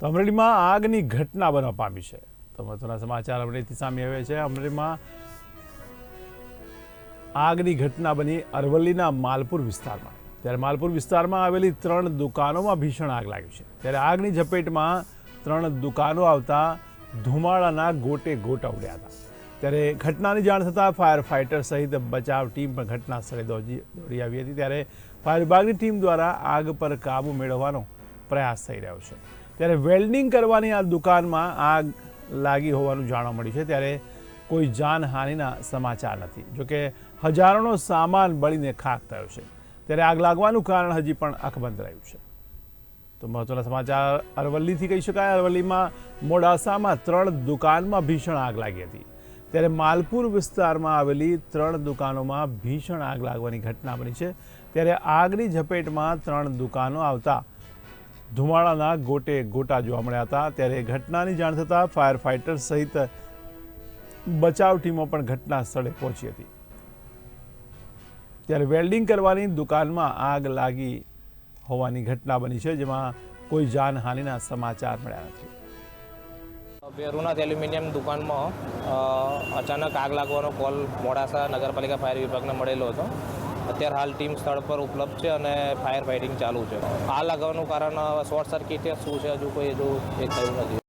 તો અમરેલીમાં આગની ઘટના બનવા પામી છે. તો મહત્વના સમાચાર અમરેલીથી સામે આવે છે. અમરેલીમાં આગની ઘટના બની અરવલ્લીના માલપુર વિસ્તારમાં. ત્યારે માલપુર વિસ્તારમાં આવેલી ત્રણ દુકાનોમાં ભીષણ આગ લાગી છે. ત્યારે આગની ઝપેટમાં ત્રણ દુકાનો આવતા ધુમાડાના ગોટે ગોટા ઉડ્યા હતા. ત્યારે ઘટનાની જાણ થતાં ફાયર ફાઇટર સહિત બચાવ ટીમ પણ ઘટના સ્થળે દોડી દોડી આવી હતી. ત્યારે ફાયર વિભાગની ટીમ દ્વારા આગ પર કાબુ મેળવવાનો પ્રયાસ થઈ રહ્યો છે. ત્યારે વેલ્ડિંગ કરવાની આ દુકાનમાં આગ લાગી હોવાનું જાણવા મળ્યું છે. ત્યારે કોઈ જાનહાનિના સમાચાર નથી. જોકે હજારોનો સામાન બળીને ખાક થયો છે. ત્યારે આગ લાગવાનું કારણ હજી પણ અકબંધ રહ્યું છે. તો મહત્વના સમાચાર અરવલ્લીથી કહી શકાય. અરવલ્લીમાં મોડાસામાં ત્રણ દુકાનમાં ભીષણ આગ લાગી હતી. ત્યારે માલપુર વિસ્તારમાં આવેલી ત્રણ દુકાનોમાં ભીષણ આગ લાગવાની ઘટના બની છે. ત્યારે આગની ઝપેટમાં ત્રણ દુકાનો આવતા ધુમાડાના ગોટે ગોટા જોવા મળ્યા હતા. ત્યારે ઘટનાની જાણ થતાં ફાયર ફાઇટર સહિત બચાવ ટીમો પણ ઘટના સ્થળે પહોંચી હતી. ત્યારે વેલ્ડિંગ કરવાની દુકાનમાં આગ લાગી હોવાની ઘટના બની છે, જેમાં કોઈ જાનહાનિના સમાચાર મળ્યા નથી. બેરુનાથ એલ્યુમિનિયમ દુકાનમાં અચાનક આગ લાગવાનો કોલ મોડાસા નગરપાલિકા ફાયર વિભાગને મળેલો હતો. અત્યારે હાલ ટીમ સ્થળ પર ઉપલબ્ધ છે અને ફાયર ફાઇટિંગ ચાલુ છે. આ લાગવાનું કારણ શોર્ટ સર્કિટ શું છે, હજુ કોઈ હજુ એ થયું નથી.